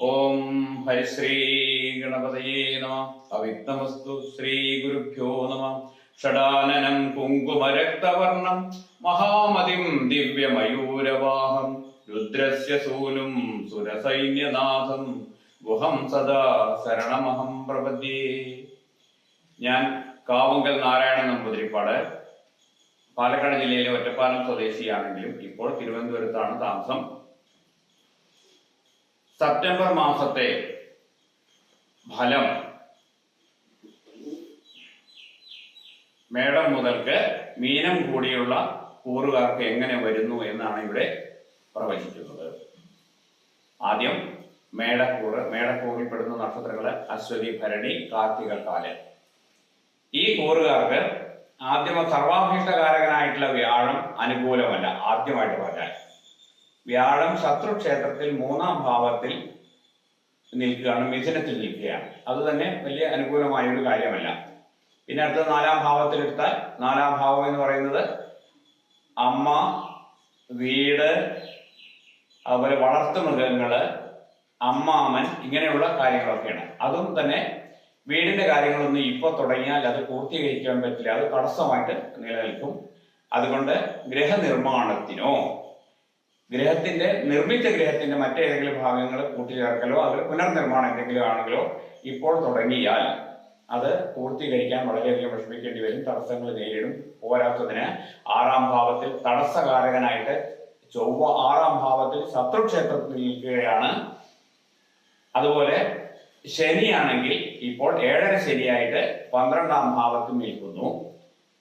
ഓം ഹരിശ്രീ ഗണപതയേ നമ. അവിഘ്നമസ്തു ശ്രീ ഗുരുഭ്യോ നമ. ഷടാനനം കുങ്കുമരക്തവർണം മഹാമതിം ദിവ്യമയൂരവാഹം. രുദ്രസ്യ സൂനും സുരസൈന്യനാഥം. ഗുഹം സദാ ശരണമഹം പ്രപദ്യേ. ഞാൻ കാവുങ്കൽ നാരായണൻ നമ്പൂതിരിപ്പാട് പാലക്കാട് ജില്ലയിലെ ഒറ്റപ്പാലം സ്വദേശിയാണെങ്കിലും ഇപ്പോൾ തിരുവനന്തപുരത്താണ് താമസം. സെപ്റ്റംബർ മാസത്തെ ഫലം മേടം മുതൽക്ക് മീനം കൂടിയുള്ള കൂറുകാർക്ക് എങ്ങനെ വരുന്നു എന്നാണ് ഇവിടെ പ്രവചിക്കുന്നത്. ആദ്യം മേടക്കൂറ് മേടക്കൂറിൽ പെടുന്ന നക്ഷത്രങ്ങൾ അശ്വതി ഭരണി കാർത്തിക കാൽ ഈ കൂറുകാർക്ക് ആദ്യമ സർവാഭീഷ്ടകാരകനായിട്ടുള്ള വ്യാഴം അനുകൂലമല്ല ആദ്യമായിട്ട് പറഞ്ഞാൽ വ്യാഴം ശത്രുക്ഷേത്രത്തിൽ മൂന്നാം ഭാവത്തിൽ നിൽക്കുകയാണ് മിഥുനത്തിൽ നിൽക്കുകയാണ്. അത് തന്നെ വലിയ അനുകൂലമായ ഒരു കാര്യമല്ല. പിന്നെ അടുത്ത നാലാം ഭാവത്തിൽ എടുത്താൽ നാലാം ഭാവം എന്ന് പറയുന്നത് അമ്മ വീട് അതുപോലെ വളർത്തു മൃഗങ്ങൾ അമ്മാമൻ ഇങ്ങനെയുള്ള കാര്യങ്ങളൊക്കെയാണ്. അതും തന്നെ വീടിന്റെ കാര്യങ്ങളൊന്നും ഇപ്പൊ തുടങ്ങിയാൽ അത് പൂർത്തീകരിക്കാൻ പറ്റില്ല. അത് തടസ്സമായിട്ട് നിലനിൽക്കും. അതുകൊണ്ട് ഗൃഹനിർമ്മാണത്തിനോ ഗ്രഹത്തിന്റെ നിർമ്മിച്ച ഗ്രഹത്തിന്റെ മറ്റേതെങ്കിലും ഭാഗങ്ങൾ കൂട്ടിച്ചേർക്കലോ അത് പുനർനിർമ്മാണം എന്തെങ്കിലും ആണെങ്കിലോ ഇപ്പോൾ തുടങ്ങിയാൽ അത് പൂർത്തീകരിക്കാൻ വളരെയധികം വിഷമിക്കേണ്ടി വരും തടസ്സങ്ങൾ നേരിടും. പോരാത്തതിന് ആറാം ഭാവത്തിൽ തടസ്സകാരകനായിട്ട് ചൊവ്വ ആറാം ഭാവത്തിൽ ശത്രുക്ഷേത്രത്തിൽ നിൽക്കുകയാണ്. അതുപോലെ ശനിയാണെങ്കിൽ ഇപ്പോൾ ഏഴര ശനിയായിട്ട് പന്ത്രണ്ടാം ഭാവത്തിൽ നിൽക്കുന്നു.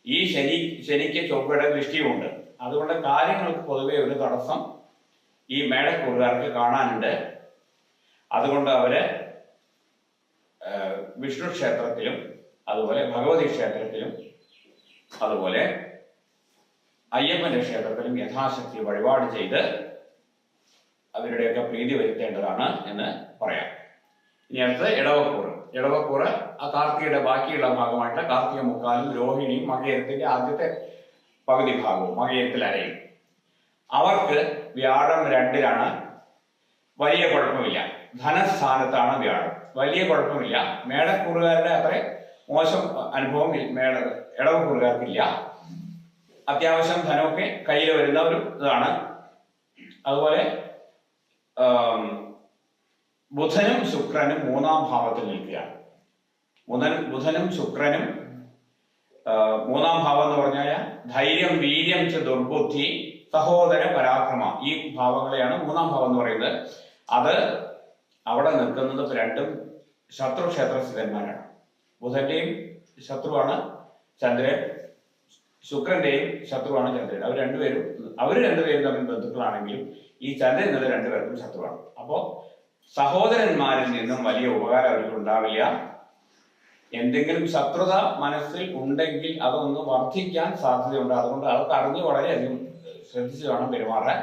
ഈ ശനി ശനിക്ക് ചൊവ്വയുടെ ദൃഷ്ടിയുമുണ്ട് അതുകൊണ്ട് കാര്യങ്ങൾക്ക് പൊതുവെ ഒരു തടസ്സം ഈ മേടക്കൂറുകാർക്ക് കാണാനുണ്ട്. അതുകൊണ്ട് അവർ വിഷ്ണു ക്ഷേത്രത്തിലും അതുപോലെ ഭഗവതി ക്ഷേത്രത്തിലും അതുപോലെ അയ്യപ്പന്റെ ക്ഷേത്രത്തിലും യഥാശക്തി വഴിപാട് ചെയ്ത് അവരുടെയൊക്കെ പ്രീതി വരുത്തേണ്ടതാണ് എന്ന് പറയാം. ഇനി അടുത്ത് ഇടവക്കൂറ് ഇടവക്കൂറ് ആ കാർത്തികയുടെ ബാക്കിയുള്ള ഭാഗമായിട്ട് കാർത്തിക മുക്കാലും രോഹിണിയും മകയത്തിന്റെ ആദ്യത്തെ പകുതി ഭാഗവും മകയത്തിൽ അവർക്ക് വ്യാഴം രണ്ടിലാണ്. വലിയ കുഴപ്പമില്ല. ധനസ്ഥാനത്താണ് വ്യാഴം. വലിയ കുഴപ്പമില്ല. മേടക്കൂറുകാരുടെ അത്ര മോശം അനുഭവം മേട ഇടവക്കൂറുകാർക്കില്ല അത്യാവശ്യം ധനമൊക്കെ കയ്യിൽ വരുന്ന ഒരു ഇതാണ്. അതുപോലെ ബുധനും ശുക്രനും മൂന്നാം ഭാവത്തിൽ നിൽക്കുകയാണ്. ബുധൻ ബുധനും ശുക്രനും മൂന്നാം ഭാവം എന്ന് പറഞ്ഞാൽ ധൈര്യം വീര്യം ച ദുർബുദ്ധി സഹോദര പരാക്രമ. ഈ ഭാവങ്ങളെയാണ് മൂന്നാം ഭാവം എന്ന് പറയുന്നത്. അത് അവിടെ നിൽക്കുന്നത് രണ്ടും ശത്രു ക്ഷേത്രസ്ഥിതന്മാരാണ് ബുധന്റെയും ശത്രുവാണ് ചന്ദ്രൻ ശുക്രന്റെയും ശത്രുവാണ് ചന്ദ്രൻ. അവർ രണ്ടുപേരും അവർ രണ്ടുപേരും തമ്മിൽ ബന്ധുക്കളാണെങ്കിലും ഈ ചന്ദ്രൻ എന്നത് രണ്ടുപേർക്കും ശത്രുവാണ്. അപ്പോ സഹോദരന്മാരിൽ നിന്നും വലിയ ഉപകാരം അവർക്ക് ഉണ്ടാവില്ല. എന്തെങ്കിലും ശത്രുത മനസ്സിൽ ഉണ്ടെങ്കിൽ അതൊന്ന് വർദ്ധിക്കാൻ സാധ്യതയുണ്ട്. അതുകൊണ്ട് അവർക്ക് അറിഞ്ഞ് വളരെയധികം ശ്രദ്ധിച്ച് വേണം പെരുമാറാൻ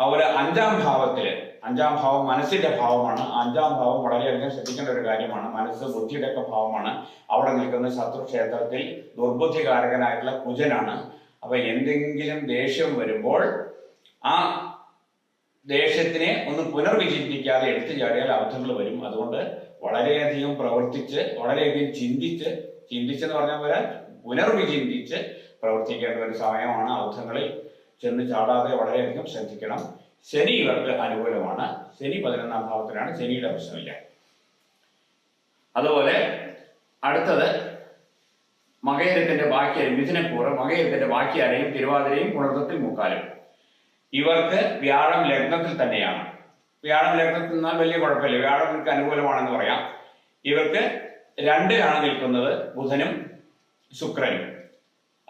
അതുപോലെ അഞ്ചാം ഭാവത്തിൽ അഞ്ചാം ഭാവം മനസ്സിന്റെ ഭാവമാണ്. അഞ്ചാം ഭാവം വളരെയധികം ശ്രദ്ധിക്കേണ്ട ഒരു കാര്യമാണ്. മനസ്സ് ബുദ്ധിയുടെ ഒക്കെ ഭാവമാണ്. അവിടെ നിൽക്കുന്ന ശത്രു ക്ഷേത്രത്തിൽ ദുർബുദ്ധികാരകനായിട്ടുള്ള കുജനാണ്. അപ്പൊ എന്തെങ്കിലും ദേഷ്യം വരുമ്പോൾ ആ ദേഷ്യത്തിനെ ഒന്ന് പുനർവിചിന്തിക്കാതെ എടുത്തു ചാടിയാൽ അബദ്ധങ്ങൾ വരും. അതുകൊണ്ട് വളരെയധികം പ്രവർത്തിച്ച് വളരെയധികം ചിന്തിച്ച് ചിന്തിച്ചെന്ന് പറഞ്ഞാൽ പുനർവിചിന്തിച്ച് പ്രവർത്തിക്കേണ്ട ഒരു സമയമാണ് അബദ്ധങ്ങളിൽ ചെന്ന് ചാടാതെ വളരെയധികം ശ്രദ്ധിക്കണം. ശനി ഇവർക്ക് അനുകൂലമാണ്. ശനി പതിനൊന്നാം ഭാവത്തിലാണ് ശനിയുടെ പ്രശ്നമില്ല. അതുപോലെ അടുത്തത് മകയരത്തിന്റെ ബാക്കിയാരും മിഥുനക്കൂറ് മകയരത്തിന്റെ ബാക്കിയാരെയും തിരുവാതിരയും പുണർത്തത്തിൽ മുക്കാലും. ഇവർക്ക് വ്യാഴം ലഗ്നത്തിൽ തന്നെയാണ്. വ്യാഴം ലഗ്നത്തിൽ നിന്നാൽ വലിയ കുഴപ്പമില്ല. വ്യാഴം ഇവർക്ക് അനുകൂലമാണെന്ന് പറയാം. ഇവർക്ക് രണ്ടിലാണ് നിൽക്കുന്നത് ബുധനും ശുക്രനും.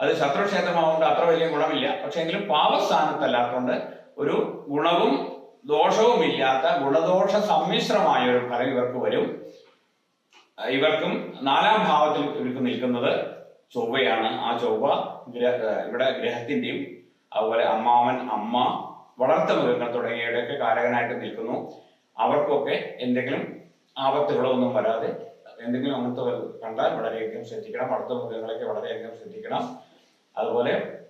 അത് ശത്രുക്ഷേത്രമാവുകൊണ്ട് അത്ര വലിയ ഗുണമില്ല. പക്ഷെ എങ്കിലും പാപസ്ഥാനത്തല്ലാത്തതുകൊണ്ട് ഒരു ഗുണവും ദോഷവും ഇല്ലാത്ത ഗുണദോഷ സമ്മിശ്രമായ ഒരു ഫലം ഇവർക്ക് വരും. ഇവർക്കും നാലാം ഭാവത്തിൽ ഇവർക്ക് നിൽക്കുന്നത് ചൊവ്വയാണ്. ആ ചൊവ്വ ഇവിടെ ഗ്രഹത്തിന്റെയും അതുപോലെ അമ്മാവൻ അമ്മ വളർത്ത മൃഗങ്ങൾ തുടങ്ങിയവയുടെയൊക്കെ കാരകനായിട്ട് നിൽക്കുന്നു. അവർക്കൊക്കെ എന്തെങ്കിലും ആപത്തുകളോ ഒന്നും വരാതെ എന്തെങ്കിലും അങ്ങനത്തെ കണ്ടാൽ വളരെയധികം ശ്രദ്ധിക്കണം. വളർത്ത മൃഗങ്ങളൊക്കെ വളരെയധികം ശ്രദ്ധിക്കണം. അതുപോലെ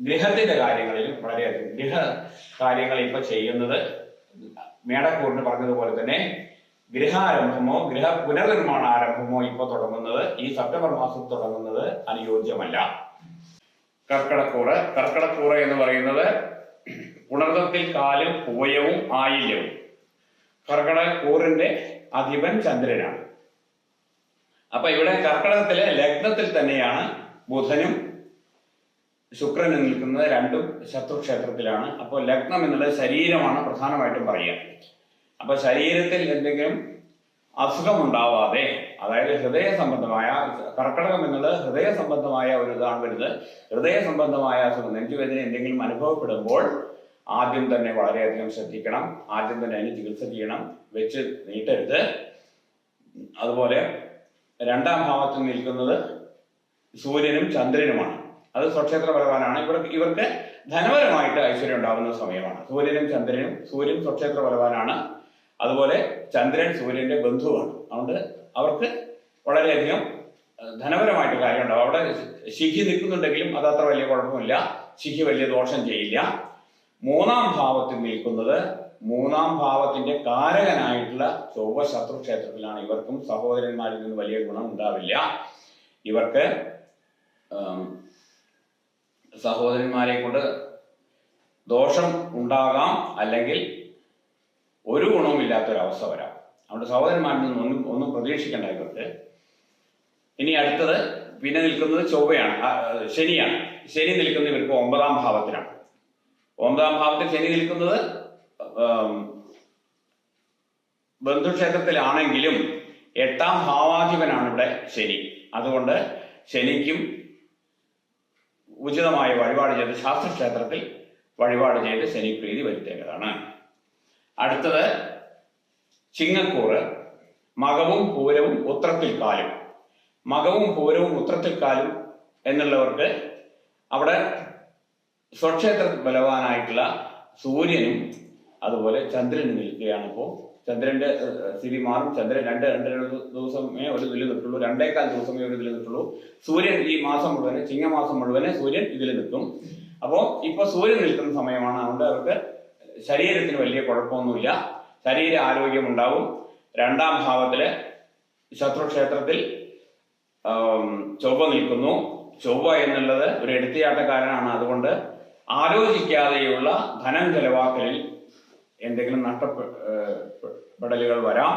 ഗൃഹത്തിന്റെ കാര്യങ്ങളിലും വളരെയധികം ഗൃഹ കാര്യങ്ങൾ ഇപ്പൊ ചെയ്യുന്നത് മേടക്കൂറിന് പറഞ്ഞതുപോലെ തന്നെ ഗൃഹാരംഭമോ ഗൃഹ പുനർനിർമ്മാണ ആരംഭമോ ഇപ്പൊ തുടങ്ങുന്നത് ഈ സെപ്റ്റംബർ മാസം തുടങ്ങുന്നത് അനുയോജ്യമല്ല. കർക്കടക്കൂറ് കർക്കടക്കൂറ് എന്ന് പറയുന്നത് ഉണർന്നത്തിൽ കാലും പൂയവും ആയില്യവും. കർക്കടക്കൂറിന്റെ അധിപൻ ചന്ദ്രനാണ്. അപ്പൊ ഇവിടെ കർക്കടകത്തിലെ ലഗ്നത്തിൽ തന്നെയാണ് ബുധനും ശുക്രനും നിൽക്കുന്നത് രണ്ടും ശത്രുക്ഷേത്രത്തിലാണ്. അപ്പോൾ ലഗ്നം എന്നുള്ളത് ശരീരമാണ് പ്രധാനമായിട്ടും പറയുക. അപ്പോൾ ശരീരത്തിൽ എന്തെങ്കിലും അസുഖം ഉണ്ടാവാതെ അതായത് ഹൃദയ സംബന്ധമായ കർക്കടകം എന്നുള്ളത് ഹൃദയ സംബന്ധമായ ഒരു ഇതാണ് വരുന്നത്. ഹൃദയ സംബന്ധമായ അസുഖം നെഞ്ചുവേദന എന്തെങ്കിലും അനുഭവപ്പെടുമ്പോൾ ആദ്യം തന്നെ വളരെയധികം ശ്രദ്ധിക്കണം. ആദ്യം തന്നെ അതിന് ചികിത്സ ചെയ്യണം. വെച്ച് നീട്ടരുത്. അതുപോലെ രണ്ടാം ഭാവത്തിൽ നിൽക്കുന്നത് സൂര്യനും ചന്ദ്രനുമാണ്. അത് സ്വക്ഷേത്ര ബലവാനാണ്. ഇവർ ഇവർക്ക് ധനപരമായിട്ട് ഐശ്വര്യം ഉണ്ടാകുന്ന സമയമാണ്. സൂര്യനും ചന്ദ്രനും സൂര്യൻ സ്വക്ഷേത്ര ബലവാനാണ്. അതുപോലെ ചന്ദ്രൻ സൂര്യന്റെ ബന്ധുവാണ്. അതുകൊണ്ട് അവർക്ക് വളരെയധികം ധനപരമായിട്ട് കാര്യമുണ്ടാവും. അവിടെ ശിഖി നിൽക്കുന്നുണ്ടെങ്കിലും അത് അത്ര വലിയ കുഴപ്പമില്ല. ശിഖി വലിയ ദോഷം ചെയ്യില്ല. മൂന്നാം ഭാവത്തിൽ നിൽക്കുന്നത് മൂന്നാം ഭാവത്തിന്റെ കാരകനായിട്ടുള്ള ചൊവ്വ ശത്രു ക്ഷേത്രത്തിലാണ് ഇവർക്കും സഹോദരന്മാരിൽ നിന്ന് വലിയ ഗുണം ഉണ്ടാവില്ല. ഇവർക്ക് സഹോദരന്മാരെ കൊണ്ട് ദോഷം ഉണ്ടാകാം അല്ലെങ്കിൽ ഒരു ഗുണവും ഇല്ലാത്തൊരവസ്ഥ വരാം. അതുകൊണ്ട് സഹോദരന്മാരിൽ നിന്ന് ഒന്നും ഒന്നും പ്രതീക്ഷിക്കേണ്ട ഇനി അടുത്തത് പിന്നെ നിൽക്കുന്നത് ചൊവ്വയാണ്. ശനിയാണ്. ശനി നിൽക്കുന്നത് ഇവർക്ക് ഒമ്പതാം ഭാവത്തിലാണ്. ഒമ്പതാം ഭാവത്തിൽ ശനി നിൽക്കുന്നത് ബന്ധുക്ഷേത്രത്തിലാണെങ്കിലും എട്ടാം ഭാവാധിപനാണ് ഇവിടെ ശനി. അതുകൊണ്ട് ശനിക്കും ഉചിതമായ വഴിപാട് ചെയ്ത് ശാസ്ത്രക്ഷേത്രത്തിൽ വഴിപാട് ചെയ്ത് ശനി പ്രീതി വരുത്തേണ്ടതാണ്. അടുത്തത് ചിങ്ങക്കൂറ് മകവും പൂരവും ഉത്രത്തിൽ കാലും. മകവും പൂരവും ഉത്രത്തിൽ കാലും എന്നുള്ളവർക്ക് അവിടെ സ്വക്ഷേത്ര ബലവാനായിട്ടുള്ള സൂര്യനും അതുപോലെ ചന്ദ്രനും നിൽക്കുകയാണ്. ഇപ്പോൾ ചന്ദ്രന്റെ സ്ഥിതി മാറും. ചന്ദ്രൻ രണ്ട് രണ്ടര ദിവസമേ ഒരു ഇതിൽ നിൽക്കുള്ളൂ രണ്ടേക്കാൽ ദിവസമേ ഒരു ഇതിൽ നിൽക്കുള്ളൂ സൂര്യൻ ഈ മാസം മുഴുവൻ ചിങ്ങമാസം മുഴുവനെ സൂര്യൻ ഇതിൽ നിൽക്കും. അപ്പോൾ ഇപ്പൊ സൂര്യൻ നിൽക്കുന്ന സമയമാണ്. അതുകൊണ്ട് അവർക്ക് ശരീരത്തിന് വലിയ കുഴപ്പമൊന്നുമില്ല. ശരീര ആരോഗ്യം ഉണ്ടാവും രണ്ടാം ഭാവത്തിൽ ശത്രുക്ഷേത്രത്തിൽ ചൊവ്വ നിൽക്കുന്നു. ചൊവ്വ എന്നുള്ളത് ഒരു എടുത്തിയാട്ടക്കാരനാണ് അതുകൊണ്ട് ആലോചിക്കാതെയുള്ള ധനം ചെലവാക്കലിൽ എന്തെങ്കിലും നഷ്ടപ്പെടലുകൾ വരാം.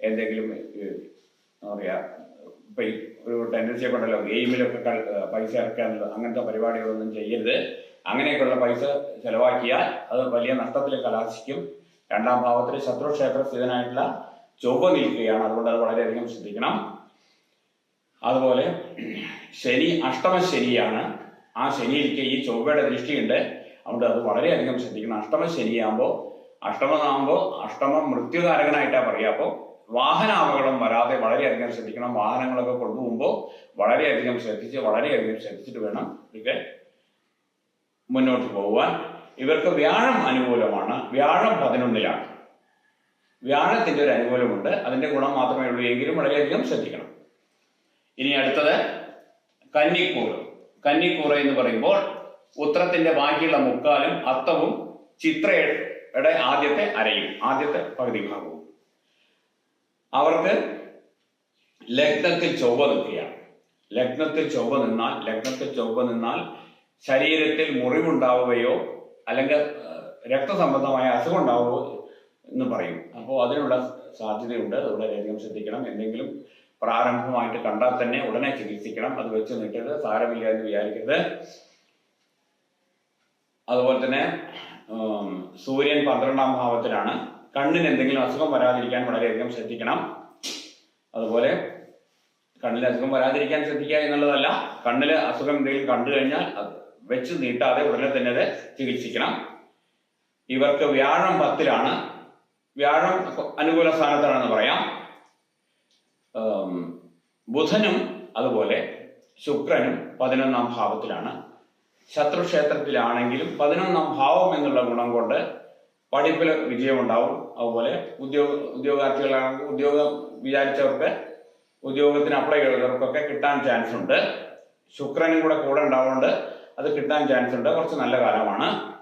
എന്തെങ്കിലും എന്താ പറയാ ഇപ്പൊ ഒരു ടെൻഡൻസി ഒക്കെ ഉണ്ടല്ലോ ഗെയിമിലൊക്കെ പൈസ ഇറക്കാനുള്ള അങ്ങനത്തെ പരിപാടികളൊന്നും ചെയ്യരുത്. അങ്ങനെയൊക്കെയുള്ള പൈസ ചെലവാക്കിയാൽ അത് വലിയ നഷ്ടത്തിൽ കലാശിക്കും. രണ്ടാം ഭാവത്തിൽ ശത്രുക്ഷേത്ര സ്ഥിതനായിട്ടുള്ള ചൊവ്വ നിൽക്കുകയാണ്. അതുകൊണ്ട് അത് വളരെയധികം ശ്രദ്ധിക്കണം. അതുപോലെ ശനി അഷ്ടമ ശനിയാണ്. ആ ശനിയിലേക്ക് ഈ ചൊവ്വയുടെ ദൃഷ്ടിയുണ്ട്. അതുകൊണ്ട് അത് വളരെയധികം ശ്രദ്ധിക്കണം. അഷ്ടമ ശനിയാകുമ്പോൾ അഷ്ടമനാകുമ്പോൾ അഷ്ടമം മൃത്യുകാരകനായിട്ടാണ് പറയുക. അപ്പോൾ വാഹനാപകടം വരാതെ വളരെയധികം ശ്രദ്ധിക്കണം. വാഹനങ്ങളൊക്കെ കൊണ്ടുപോകുമ്പോൾ വളരെയധികം ശ്രദ്ധിച്ച് വളരെയധികം ശ്രദ്ധിച്ചിട്ട് വേണം ഇതൊക്കെ മുന്നോട്ട് പോകുവാൻ ഇവർക്ക് വ്യാഴം അനുകൂലമാണ്. വ്യാഴം പതിനൊന്നിലാണ്. വ്യാഴത്തിന്റെ ഒരു അനുകൂലമുണ്ട്. അതിന്റെ ഗുണം മാത്രമേ ഉള്ളൂ. എങ്കിലും വളരെയധികം ശ്രദ്ധിക്കണം. ഇനി അടുത്തത് കന്നിക്കൂറ്. കന്നിക്കൂറ് എന്ന് പറയുമ്പോൾ ഉത്രത്തിന്റെ ബാക്കിയുള്ള മുക്കാലും അത്തവും ചിത്രയുടെ ആദ്യത്തെ അരയും ആദ്യത്തെ പകുതി ഭാഗവും അവർക്ക് ലഗ്നത്തിൽ ചൊവ്വ നിൽക്കുകയാണ്. ലഗ്നത്തിൽ ചൊവ്വ നിന്നാൽ ലഗ്നത്തിൽ ചൊവ്വ നിന്നാൽ ശരീരത്തിൽ മുറിവുണ്ടാവുകയോ അല്ലെങ്കിൽ രക്തസംബന്ധമായ അസുഖം ഉണ്ടാവുകയോ എന്ന് പറയും. അപ്പോൾ അതിനുള്ള സാധ്യതയുണ്ട്. വളരെയധികം ശ്രദ്ധിക്കണം. എന്തെങ്കിലും പ്രാരംഭമായിട്ട് കണ്ടാൽ തന്നെ ഉടനെ ചികിത്സിക്കണം. അത് വെച്ച് നീട്ടരുത് സാരമില്ല എന്ന് വിചാരിക്കരുത്. അതുപോലെ തന്നെ സൂര്യൻ പന്ത്രണ്ടാം ഭാവത്തിലാണ്. കണ്ണിന് എന്തെങ്കിലും അസുഖം വരാതിരിക്കാൻ വളരെയധികം ശ്രദ്ധിക്കണം. അതുപോലെ കണ്ണിൽ അസുഖം വരാതിരിക്കാൻ ശ്രദ്ധിക്കുക എന്നുള്ളതല്ല കണ്ണിൽ അസുഖം എന്തെങ്കിലും കണ്ടു കഴിഞ്ഞാൽ വെച്ച് നീട്ടാതെ ഉടനെ തന്നെ അത് ചികിത്സിക്കണം. ഇവർക്ക് വ്യാഴം പത്തിലാണ്. വ്യാഴം അനുകൂല സ്ഥാനത്താണെന്ന് പറയാം. ബുധനും അതുപോലെ ശുക്രനും പതിനൊന്നാം ഭാവത്തിലാണ്. ശത്രുക്ഷേത്രത്തിലാണെങ്കിലും പതിനൊന്നാം ഭാവം എന്നുള്ള ഗുണം കൊണ്ട് പഠിപ്പിൽ വിജയമുണ്ടാവും. അതുപോലെ ഉദ്യോഗ ഉദ്യോഗാർത്ഥികളാണെങ്കിൽ ഉദ്യോഗം വിചാരിച്ചവർക്ക് ഉദ്യോഗത്തിന് അപ്ലൈ ചെയ്തവർക്കൊക്കെ കിട്ടാൻ ചാൻസ് ഉണ്ട്. ശുക്രനും കൂടെ കൂടെ ഉണ്ടാവുകൊണ്ട് അത് കിട്ടാൻ ചാൻസ് ഉണ്ട്. കുറച്ച് നല്ല കാലമാണ്.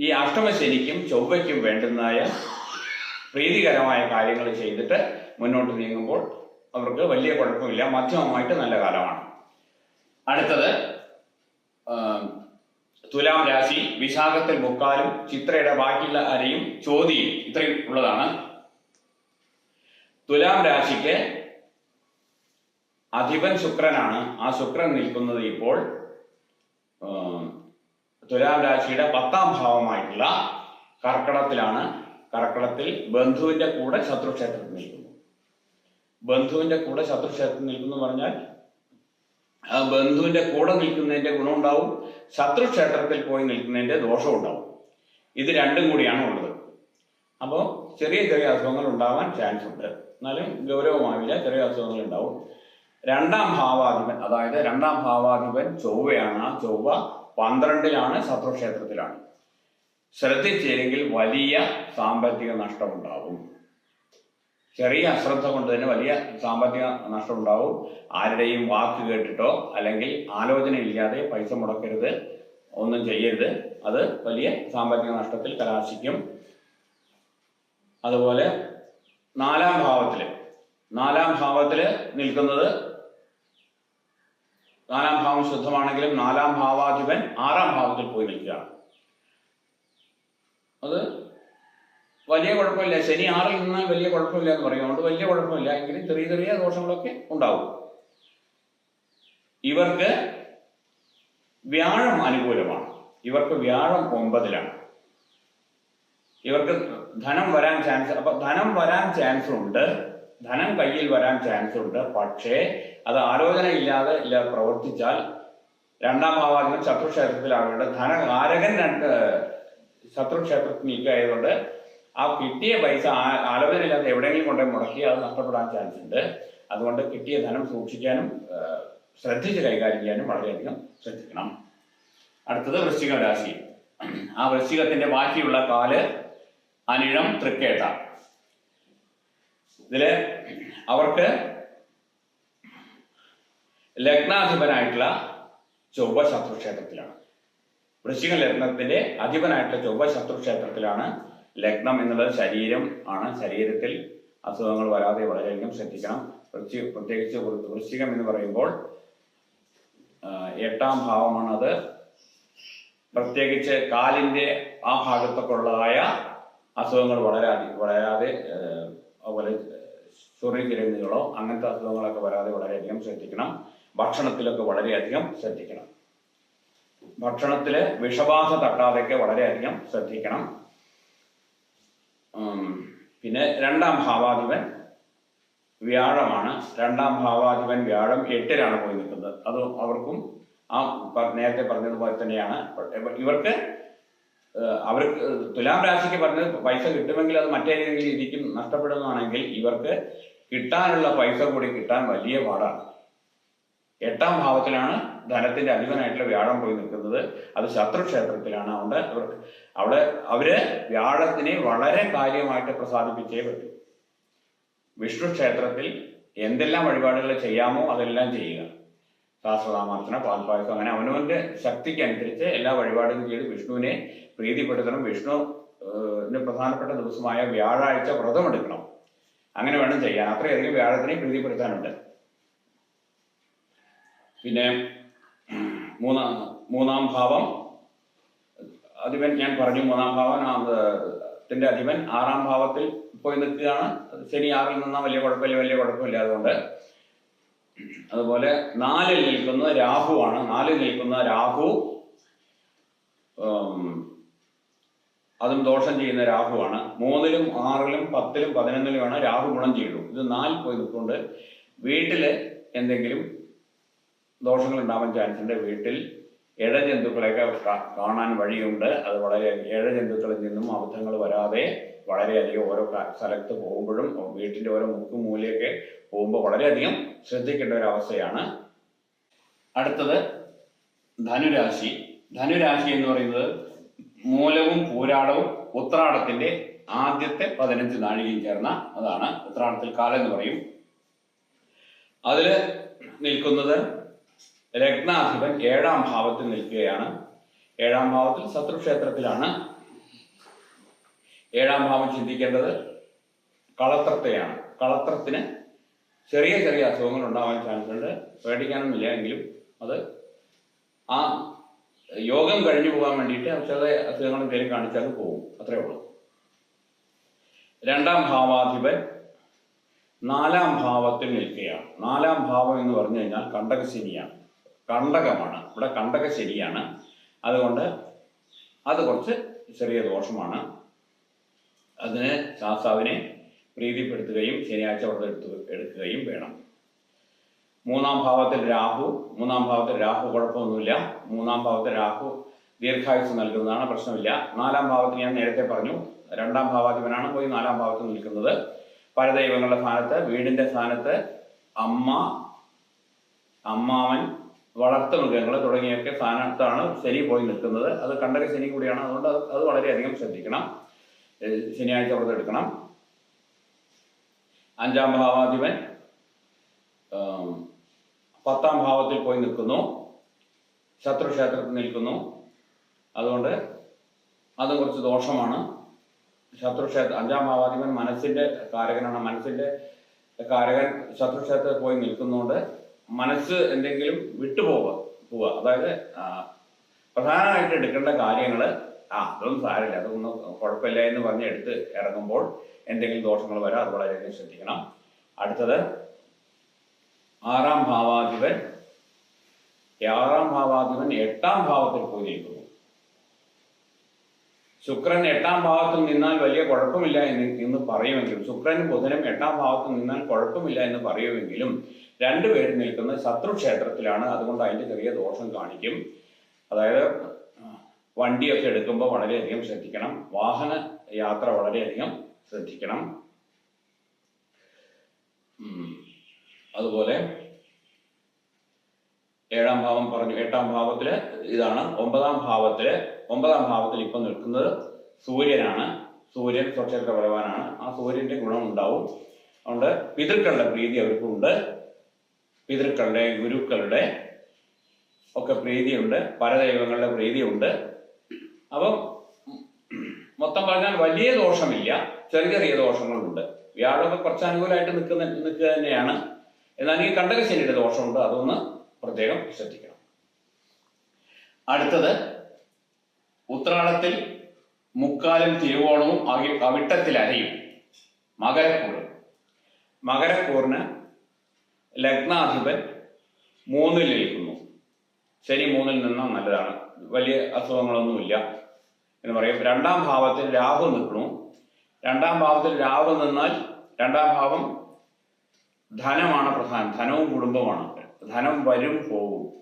ഈ അഷ്ടമശനിക്കും ചൊവ്വയ്ക്കും വേണ്ടുന്നതായ പ്രീതികരമായ കാര്യങ്ങൾ ചെയ്തിട്ട് മുന്നോട്ട് നീങ്ങുമ്പോൾ അവർക്ക് വലിയ കുഴപ്പമില്ല. മധ്യമമായിട്ട് നല്ല കാലമാണ്. അടുത്തത് തുലാം രാശി വിശാഖത്തിൽ മുക്കാലും ചിത്രയുടെ ബാക്കിയുള്ള അരയും ചോതിയും ഇത്രയും ഉള്ളതാണ്. തുലാം രാശിക്ക് അധിപൻ ശുക്രനാണ്. ആ ശുക്രൻ നിൽക്കുന്നത് ഇപ്പോൾ തുലാം രാശിയുടെ പത്താം ഭാവമായിട്ടുള്ള കർക്കടത്തിലാണ് കർക്കടത്തിൽ ബന്ധുവിന്റെ കൂടെ ശത്രുക്ഷേത്രത്തിൽ നിൽക്കുന്നു. ബന്ധുവിന്റെ കൂടെ ശത്രുക്ഷേത്രത്തിൽ നിൽക്കുന്നു പറഞ്ഞാൽ ആ ബന്ധുവിന്റെ കൂടെ നിൽക്കുന്നതിന്റെ ഗുണമുണ്ടാവും ശത്രുക്ഷേത്രത്തിൽ പോയി നിൽക്കുന്നതിന്റെ ദോഷം ഉണ്ടാവും ഇത് രണ്ടും കൂടിയാണ് ഉള്ളത്. അപ്പോൾ ചെറിയ ചെറിയ അസുഖങ്ങൾ ഉണ്ടാവാൻ ചാൻസ് ഉണ്ട്. എന്നാലും ഗൗരവമാവില്ല ചെറിയ അസുഖങ്ങൾ ഉണ്ടാവും. രണ്ടാം ഭാവാധിപൻ അതായത് രണ്ടാം ഭാവാധിപൻ ചൊവ്വയാണ്. ആ ചൊവ്വ പന്ത്രണ്ടിലാണ് ശത്രുക്ഷേത്രത്തിലാണ്. ശ്രദ്ധിച്ചില്ലെങ്കിൽ വലിയ സാമ്പത്തിക നഷ്ടമുണ്ടാവും. ചെറിയ അശ്രദ്ധ കൊണ്ട് തന്നെ വലിയ സാമ്പത്തിക നഷ്ടം ഉണ്ടാവും ആരുടെയും വാക്ക് കേട്ടിട്ടോ അല്ലെങ്കിൽ ആലോചന ഇല്ലാതെ പൈസ മുടക്കരുത് ഒന്നും ചെയ്യരുത്. അത് വലിയ സാമ്പത്തിക നഷ്ടത്തിൽ കലാശിക്കും. അതുപോലെ നാലാം ഭാവത്തിൽ നാലാം ഭാവത്തിൽ നിൽക്കുന്നത് നാലാം ഭാവം ശുദ്ധമാണെങ്കിലും നാലാം ഭാവാധിപൻ ആറാം ഭാവത്തിൽ പോയി നിൽക്കുകയാണ്. അത് വലിയ കുഴപ്പമില്ല. ശനി ആറിൽ നിന്ന് വലിയ കുഴപ്പമില്ല എന്ന് പറയും. അതുകൊണ്ട് വലിയ കുഴപ്പമില്ല. എങ്കിലും ചെറിയ ചെറിയ ദോഷങ്ങളൊക്കെ ഉണ്ടാവും. ഇവർക്ക് വ്യാഴം അനുകൂലമാണ്. ഇവർക്ക് വ്യാഴം ഒമ്പതിലാണ്. ഇവർക്ക് ധനം വരാൻ ചാൻസ് അപ്പൊ ധനം വരാൻ ചാൻസ് ഉണ്ട്. ധനം കയ്യിൽ വരാൻ ചാൻസ് ഉണ്ട്. പക്ഷേ അത് ആലോചന ഇല്ലാതെ ഇല്ല പ്രവർത്തിച്ചാൽ രണ്ടാം ഭാവാധിപൻ ശത്രുക്ഷേത്രത്തിലാവേണ്ട ധനകാരകൻ രണ്ട് ശത്രുക്ഷേത്രത്തിൽ നിൽക്കുകയായതുകൊണ്ട് ആ കിട്ടിയ പൈസ ആ- ആലോചന ഇല്ലാതെ എവിടെയെങ്കിലും കൊണ്ടുപോയി മുടക്കി അത് നഷ്ടപ്പെടാൻ ചാൻസ് ഉണ്ട് അതുകൊണ്ട് കിട്ടിയ ധനം സൂക്ഷിക്കാനും ശ്രദ്ധിച്ച് കൈകാര്യം ചെയ്യാനും വളരെയധികം ശ്രദ്ധിക്കണം. അടുത്തത് വൃശ്ചിക രാശി. ആ വൃശ്ചികത്തിന്റെ ബാക്കിയുള്ള കാൽ അനിഴം തൃക്കേട്ട. ഇതിൽ അവർക്ക് ലഗ്നാധിപനായിട്ടുള്ള ചൊവ്വ ശത്രുക്ഷേത്രത്തിലാണ്. വൃശ്ചിക ലഗ്നത്തിന്റെ അധിപനായിട്ടുള്ള ചൊവ്വ ശത്രുക്ഷേത്രത്തിലാണ് ലഗ്നം എന്നുള്ളത് ശരീരം ആണ്. ശരീരത്തിൽ അസുഖങ്ങൾ വരാതെ വളരെയധികം ശ്രദ്ധിക്കണം. പ്രത്യേകിച്ച് വൃശ്ചികം എന്ന് പറയുമ്പോൾ എട്ടാം ഭാവമാണ് അത് പ്രത്യേകിച്ച് കാലിന്റെ ആ ഭാഗത്തൊക്കെ ഉള്ളതായ അസുഖങ്ങൾ വളരാതെ വളരാതെ അതുപോലെ ചൊറികിരങ്ങുകളോ അങ്ങനത്തെ അസുഖങ്ങളൊക്കെ വരാതെ വളരെയധികം ശ്രദ്ധിക്കണം. ഭക്ഷണത്തിലൊക്കെ വളരെയധികം ശ്രദ്ധിക്കണം. ഭക്ഷണത്തിൽ വിഷബാധ തട്ടാതെയൊക്കെ വളരെയധികം ശ്രദ്ധിക്കണം. പിന്നെ രണ്ടാം ഭാവാധിപൻ വ്യാഴമാണ്. രണ്ടാം ഭാവാധിപൻ വ്യാഴം എട്ടിലാണ് പോയി നിൽക്കുന്നത്. അത് അവർക്കും ആ നേരത്തെ പറഞ്ഞതുപോലെ തന്നെയാണ്. ഇവർക്ക് അവർ അവർക്ക് തുലാം രാശിക്ക് പറഞ്ഞത് പൈസ കിട്ടുമെങ്കിൽ അത് മറ്റേതെങ്കിലും ഇരിക്കും നഷ്ടപ്പെടുന്നതാണെങ്കിൽ ഇവർക്ക് കിട്ടാനുള്ള പൈസ കൂടി കിട്ടാൻ വലിയ പാടാണ്. എട്ടാം ഭാവത്തിലാണ് ധനത്തിന്റെ അധിപനായിട്ടുള്ള വ്യാഴം പോയി നിൽക്കുന്നത് അത് ശത്രുക്ഷേത്രത്തിലാണ് അതുകൊണ്ട് അവിടെ അവർ വ്യാഴത്തിനെ വളരെ കാര്യമായിട്ട് പ്രസാദിപ്പിച്ചേ പറ്റൂ. വിഷ്ണു ക്ഷേത്രത്തിൽ എന്തെല്ലാം വഴിപാടുകൾ ചെയ്യാമോ അതെല്ലാം ചെയ്യുക. സഹസ്രനാമാർച്ചന പാൽപായസം അങ്ങനെ അവനവന്റെ ശക്തിക്ക് അനുസരിച്ച് എല്ലാ വഴിപാടുകളും ചെയ്ത് വിഷ്ണുവിനെ പ്രീതിപ്പെടുത്തണം. വിഷ്ണു പ്രധാനപ്പെട്ട ദിവസമായ വ്യാഴാഴ്ച വ്രതം എടുക്കണം. അങ്ങനെ വേണം ചെയ്യാൻ. അത്രയധികം വ്യാഴത്തിനെ പ്രീതിപ്പെടുത്താനുണ്ട്. പിന്നെ മൂന്നാം മൂന്നാം ഭാവം. അധിപൻ ഞാൻ പറഞ്ഞു മൂന്നാം ഭാവം ത്തിന്റെ അധിപൻ. ആറാം ഭാവത്തിൽ പോയി നിൽക്കുകയാണ്. ശനി ആറിൽ നിന്നാൽ വലിയ കുഴപ്പമില്ല വലിയ കുഴപ്പമില്ല അതുകൊണ്ട്. അതുപോലെ നാലിൽ നിൽക്കുന്ന രാഹുവാണ്. നാലിൽ നിൽക്കുന്ന രാഹു അതും ദോഷം ചെയ്യുന്ന രാഹുവാണ്. മൂന്നിലും ആറിലും പത്തിലും പതിനൊന്നിലുമാണ് രാഹു ഗുണം ചെയ്യുള്ളൂ ഇത് നാലിൽ പോയി നിൽക്കൊണ്ട് വീട്ടിൽ എന്തെങ്കിലും ദോഷങ്ങൾ ഉണ്ടാവാൻ ചാൻസ് ഉണ്ട് വീട്ടിൽ ഇഴജന്തുക്കളെയൊക്കെ കാണാൻ വഴിയുണ്ട്. അത് വളരെ ഇഴജന്തുക്കളിൽ നിന്നും അബദ്ധങ്ങൾ വരാതെ വളരെയധികം ഓരോ സ്ഥലത്ത് പോകുമ്പോഴും വീട്ടിന്റെ ഓരോ മുക്കും മൂലയൊക്കെ പോകുമ്പോൾ വളരെയധികം ശ്രദ്ധിക്കേണ്ട ഒരു അവസ്ഥയാണ്. അടുത്തത് ധനുരാശി. ധനുരാശി എന്ന് പറയുന്നത് മൂലവും പൂരാടവും ഉത്രാടത്തിന്റെ ആദ്യത്തെ പതിനഞ്ച് നാഴികയും ചേർന്ന അതാണ്. ഉത്രാടത്തിൽ കാലം എന്ന് പറയും. അതിൽ നിൽക്കുന്നത് ലഗ്നാധിപൻ ഏഴാം ഭാവത്തിൽ നിൽക്കുകയാണ്. ഏഴാം ഭാവത്തിൽ ശത്രുക്ഷേത്രത്തിലാണ് ഏഴാം ഭാവം ചിന്തിക്കേണ്ടത്. കളത്രത്തെയാണ്. കളത്രത്തിന് ചെറിയ ചെറിയ അസുഖങ്ങൾ ഉണ്ടാവാൻ ചാൻസ് ഉണ്ട്. പേടിക്കാനൊന്നുമില്ല എങ്കിലും അത് ആ യോഗം കഴിഞ്ഞു പോകാൻ വേണ്ടിയിട്ട് ചില അസുഖങ്ങൾ എന്തെങ്കിലും കാണിച്ചാൽ പോകും അത്രേ ഉള്ളൂ. രണ്ടാം ഭാവാധിപൻ നാലാം ഭാവത്തിൽ നിൽക്കുകയാണ്. നാലാം ഭാവം എന്ന് പറഞ്ഞു കഴിഞ്ഞാൽ കണ്ടകശനിയാണ്. കണ്ടകമാണ്. ഇവിടെ കണ്ടക ശരിയാണ്. അതുകൊണ്ട് അത് കുറച്ച് ചെറിയ ദോഷമാണ്. അതിന് ശാസ്താവിനെ പ്രീതിപ്പെടുത്തുകയും ശനിയാഴ്ച വ്രതം എടുത്തു എടുക്കുകയും വേണം. മൂന്നാം ഭാവത്തിൽ രാഹു മൂന്നാം ഭാവത്തിൽ രാഹു കുഴപ്പമൊന്നുമില്ല. മൂന്നാം ഭാവത്തിൽ രാഹു ദീർഘായുസ് നൽകുന്നതാണ് പ്രശ്നമില്ല. നാലാം ഭാവത്തിൽ ഞാൻ നേരത്തെ പറഞ്ഞു രണ്ടാം ഭാവാധിപനാണ് പോയി നാലാം ഭാവത്തിൽ നിൽക്കുന്നത്. പരദൈവങ്ങളുടെ സ്ഥാനത്ത് വീടിന്റെ സ്ഥാനത്ത് അമ്മ അമ്മാവൻ വളർത്തു മൃഗങ്ങൾ തുടങ്ങിയൊക്കെ സ്ഥാനത്താണ് ശനി പോയി നിൽക്കുന്നത്. അത് കണ്ടക ശനി കൂടിയാണ്. അതുകൊണ്ട് അത് വളരെയധികം ശ്രദ്ധിക്കണം. ശനിയാഴ്ച വ്രതം എടുക്കണം. അഞ്ചാം ഭാവാധിപൻ പത്താം ഭാവത്തിൽ പോയി നിൽക്കുന്നു. ശത്രുക്ഷേത്രത്തിൽ നിൽക്കുന്നു. അതുകൊണ്ട് അത് കുറച്ച് ദോഷമാണ്. ശത്രുക്ഷേത്ര അഞ്ചാം ഭാവാധിപൻ മനസ്സിന്റെ കാരകനാണ്. മനസ്സിന്റെ കാരകൻ ശത്രുക്ഷേത്രത്തിൽ പോയി നിൽക്കുന്നതുകൊണ്ട് മനസ്സ് എന്തെങ്കിലും വിട്ടുപോവുക പോവുക അതായത് പ്രധാനമായിട്ട് എടുക്കേണ്ട കാര്യങ്ങൾ ആ അതൊന്നും സാരമില്ല. അതൊന്നും കുഴപ്പമില്ല എന്ന് പറഞ്ഞ് എടുത്ത് ഇറങ്ങുമ്പോൾ എന്തെങ്കിലും ദോഷങ്ങൾ വരാം അത് വളരെയധികം ശ്രദ്ധിക്കണം. അടുത്തത് ആറാം ഭാവാധിപൻ ആറാം ഭാവാധിപൻ എട്ടാം ഭാവത്തിൽ പോയി നിൽക്കുന്നു ശുക്രൻ എട്ടാം ഭാവത്തിൽ നിന്നാൽ വലിയ കുഴപ്പമില്ല എന്ന് എന്ന് പറയുമെങ്കിലും ശുക്രനും ബുധനും എട്ടാം ഭാവത്തിൽ നിന്നാൽ കുഴപ്പമില്ല എന്ന് പറയുമെങ്കിലും രണ്ടുപേരും ശത്രു ക്ഷേത്രത്തിലാണ് അതുകൊണ്ട് അതിന്റെ ചെറിയ ദോഷം കാണിക്കും. അതായത് വണ്ടിയൊക്കെ എടുക്കുമ്പോൾ വളരെയധികം ശ്രദ്ധിക്കണം. വാഹന യാത്ര വളരെയധികം ശ്രദ്ധിക്കണം. അതുപോലെ ഏഴാം ഭാവം പറഞ്ഞു എട്ടാം ഭാവത്തിൽ ഇതാണ് ഒമ്പതാം ഭാവത്തിൽ ഒമ്പതാം ഭാവത്തിൽ ഇപ്പൊ നിൽക്കുന്നത് സൂര്യനാണ്. സൂര്യൻ സ്വക്ഷേത്ര ബലവാനാണ് ആ സൂര്യന്റെ ഗുണം ഉണ്ടാവും അതുകൊണ്ട് പിതൃക്കളുടെ പ്രീതി അവർക്കുണ്ട്. പിതൃക്കളുടെ ഗുരുക്കളുടെ ഒക്കെ പ്രീതിയുണ്ട് പരദൈവങ്ങളുടെ പ്രീതിയുണ്ട്. അപ്പം മൊത്തം പറഞ്ഞാൽ വലിയ ദോഷമില്ല ചെറിയ ചെറിയ ദോഷങ്ങളുണ്ട്. വ്യാഴമൊക്കെ കുറച്ച് അനുകൂലമായിട്ട് നിൽക്കുന്ന നിൽക്കുക തന്നെയാണ്. എന്നാൽ ഈ കണ്ടകശനിയുടെ ദോഷമുണ്ട് അതൊന്ന് പ്രത്യേകം ശ്രദ്ധിക്കണം. അടുത്തത് ഉത്രാടത്തിൽ മുക്കാലും തിരുവോണവും അവിട്ടത്തിൽ അരയും മകരക്കൂറ് മകരക്കൂറിന് ലഗ്നാധിപൻ മൂന്നിൽ നിൽക്കുന്നു. ശനി മൂന്നിൽ നിന്നാൽ നല്ലതാണ്. വലിയ അസുഖങ്ങളൊന്നുമില്ല എന്ന് പറയും. രണ്ടാം ഭാവത്തിൽ രാഹു നിൽക്കുന്നു. രണ്ടാം ഭാവത്തിൽ രാഹു നിന്നാൽ രണ്ടാം ഭാവം ധനമാണ് പ്രധാനം. ധനവും കുടുംബമാണ്. ധനം വരും പോകും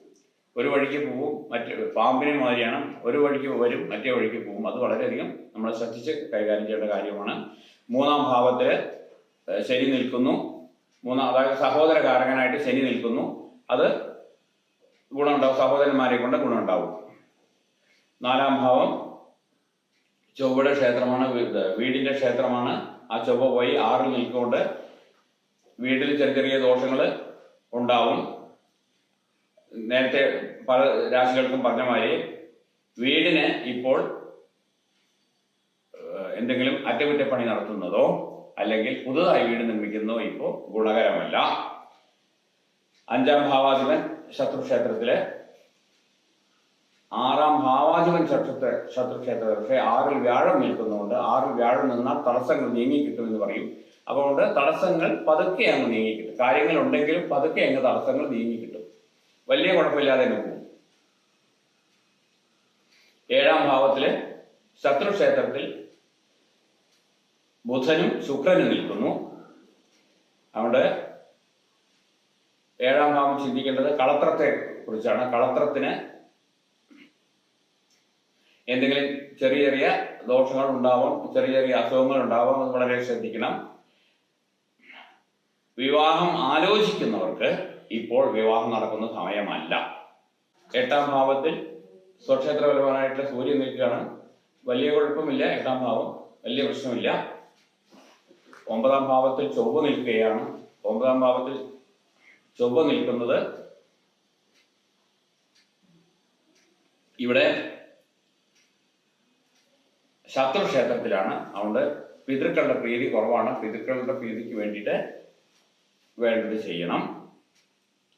ഒരു വഴിക്ക് പോവും മറ്റ് പാമ്പിനെ മാതിരിയാണ് ഒരു വഴിക്ക് വരും മറ്റേ വഴിക്ക് പോകും അത് വളരെയധികം നമ്മൾ ശ്രദ്ധിച്ച് കൈകാര്യം ചെയ്യേണ്ട കാര്യമാണ്. മൂന്നാം ഭാവത്തിൽ ശരി നിൽക്കുന്നു. മൂന്നാം അതായത് സഹോദര കാരകനായിട്ട് ശനി നിൽക്കുന്നു. അത് ഗുണമുണ്ടാവും. സഹോദരന്മാരെ കൊണ്ട് ഗുണമുണ്ടാവും. നാലാം ഭാവം ചൊവ്വയുടെ ക്ഷേത്രമാണ് വീടിന്റെ ക്ഷേത്രമാണ്. ആ ചൊവ്വ പോയി ആറിൽ നിൽക്കൊണ്ട് വീട്ടിൽ ചെറിയ ചെറിയ ദോഷങ്ങൾ ഉണ്ടാവും. നേരത്തെ പല രാശികൾക്കും പറഞ്ഞ മാതിരി വീടിന് ഇപ്പോൾ എന്തെങ്കിലും അറ്റകുറ്റപ്പണി നടത്തുന്നതോ അല്ലെങ്കിൽ പുതുതായി വീട് നിർമ്മിക്കുന്നു ഇപ്പോൾ ഗുണകരമല്ല. അഞ്ചാം ഭാവാധിപൻ ശത്രുക്ഷേത്രത്തിൽ ആറാം ഭാവാധിപൻ ശത്രുത്തെ ശത്രുക്ഷേത്രത്തിൽ പക്ഷേ ആറിൽ വ്യാഴം നിൽക്കുന്നതുകൊണ്ട് ആറിൽ വ്യാഴം നിന്നാൽ തടസ്സങ്ങൾ നീങ്ങി കിട്ടുമെന്ന് പറയും. അതുകൊണ്ട് തടസ്സങ്ങൾ പതുക്കെ അങ്ങ് നീങ്ങി കിട്ടും. കാര്യങ്ങൾ ഉണ്ടെങ്കിലും പതുക്കെ അങ്ങ് തടസ്സങ്ങൾ നീങ്ങി കിട്ടും. വലിയ കുഴപ്പമില്ലാതെ അങ്ങ് പോകും. ഏഴാം ഭാവത്തിൽ ശത്രുക്ഷേത്രത്തിൽ ബുധനും ശുക്രനും നിൽക്കുന്നു. നമ്മുടെ ഏഴാം ഭാവം ചിന്തിക്കേണ്ടത് കളത്രത്തെ കുറിച്ചാണ്. കളത്രത്തിന് എന്തെങ്കിലും ചെറിയ ചെറിയ ദോഷങ്ങൾ ഉണ്ടാവാം ചെറിയ ചെറിയ അസുഖങ്ങൾ ഉണ്ടാവാം അത് വളരെ ശ്രദ്ധിക്കണം. വിവാഹം ആലോചിക്കുന്നവർക്ക് ഇപ്പോൾ വിവാഹം നടക്കുന്ന സമയമല്ല. എട്ടാം ഭാവത്തിൽ സ്വക്ഷേത്ര ബലവാനായിട്ടുള്ള സൂര്യൻ നിൽക്കുകയാണ്. വലിയ കുഴപ്പമില്ല എട്ടാം ഭാവം. വലിയ പ്രശ്നമില്ല. ഒമ്പതാം ഭാവത്തിൽ ചൊവ്വ നിൽക്കുകയാണ്. ഒമ്പതാം ഭാവത്തിൽ ചൊവ്വ നിൽക്കുന്നത് ഇവിടെ ശത്രു ക്ഷേത്രത്തിലാണ്. അതുകൊണ്ട് പിതൃക്കളുടെ പ്രീതി കുറവാണ്. പിതൃക്കളുടെ പ്രീതിക്ക് വേണ്ടിയിട്ട് വേണ്ടത് ചെയ്യണം.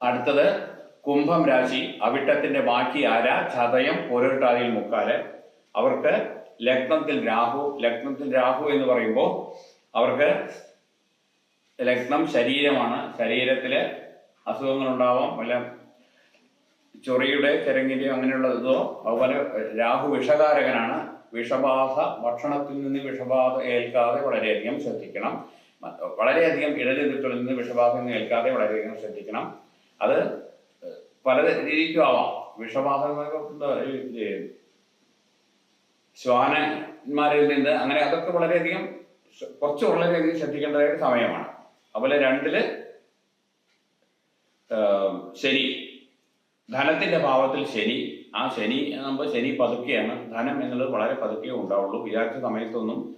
അടുത്തത് കുംഭം രാശി. അവിട്ടത്തിന്റെ ബാക്കി ആര ചതയം പൊരുട്ടാതിയിൽ മുക്കാൽ. അവർക്ക് ലഗ്നത്തിൽ രാഹു ലഗ്നത്തിൽ രാഹു എന്ന് പറയുമ്പോൾ അവർക്ക് ലഗ്നം ശരീരമാണ്. ശരീരത്തിൽ അസുഖങ്ങൾ ഉണ്ടാവാം വല്ല ചൊറിയുടെ ചിരങ്ങിന്റെയോ അങ്ങനെയുള്ള ഇതോ. അതുപോലെ രാഹു വിഷകാരകനാണ്. വിഷബാധ ഭക്ഷണത്തിൽ നിന്ന് വിഷബാധ ഏൽക്കാതെ വളരെയധികം ശ്രദ്ധിക്കണം. വളരെയധികം ഇടജന്തുക്കളിൽ നിന്ന് വിഷബാധ ഏൽക്കാതെ വളരെയധികം ശ്രദ്ധിക്കണം. അത് പല രീതിക്കും ആവാം. വിഷബാധ ശ്വാനന്മാരിൽ നിന്ന് അങ്ങനെ അതൊക്കെ വളരെയധികം കുറച്ച് വളരെയധികം ശ്രദ്ധിക്കേണ്ട ഒരു സമയമാണ്. അതുപോലെ രണ്ടിൽ ശനി. ധനത്തിന്റെ ഭാവത്തിൽ ശനി. ആ ശനി നമ്മൾ ശനി പതുക്കെയാണ്. ധനം എന്നുള്ളത് വളരെ പതുക്കെ ഉണ്ടാവുള്ളൂ. വിചാരിച്ച സമയത്തൊന്നും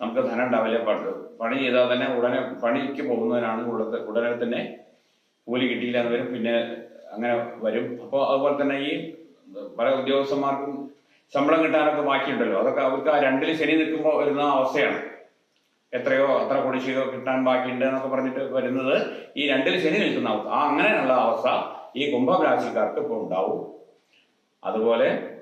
നമുക്ക് ധനം ഉണ്ടാവില്ല. പണി ചെയ്താൽ തന്നെ ഉടനെ പണിക്ക് പോകുന്നവരാണ് ഉടനെ തന്നെ കൂലി കിട്ടിയില്ല എന്ന് വരും. പിന്നെ അങ്ങനെ വരും. അപ്പോൾ അതുപോലെ തന്നെ ഈ പല ഉദ്യോഗസ്ഥന്മാർക്കും ശമ്പളം കിട്ടാനൊക്കെ ബാക്കിയുണ്ടല്ലോ. അതൊക്കെ അവർക്ക് ആ രണ്ടിൽ ശനി നിൽക്കുമ്പോൾ വരുന്ന അവസ്ഥയാണ്. എത്രയോ അത്ര കുടിശ്ശിക കിട്ടാൻ ബാക്കിയുണ്ട് എന്നൊക്കെ പറഞ്ഞിട്ട് വരുന്നത് ഈ രണ്ടിൽ ശനി നിൽക്കുന്ന അവസ്ഥ ആ അങ്ങനെയുള്ള അവസ്ഥ ഈ കുംഭരാശിക്കാർക്ക് ഇപ്പോൾ ഉണ്ടാവും. അതുപോലെ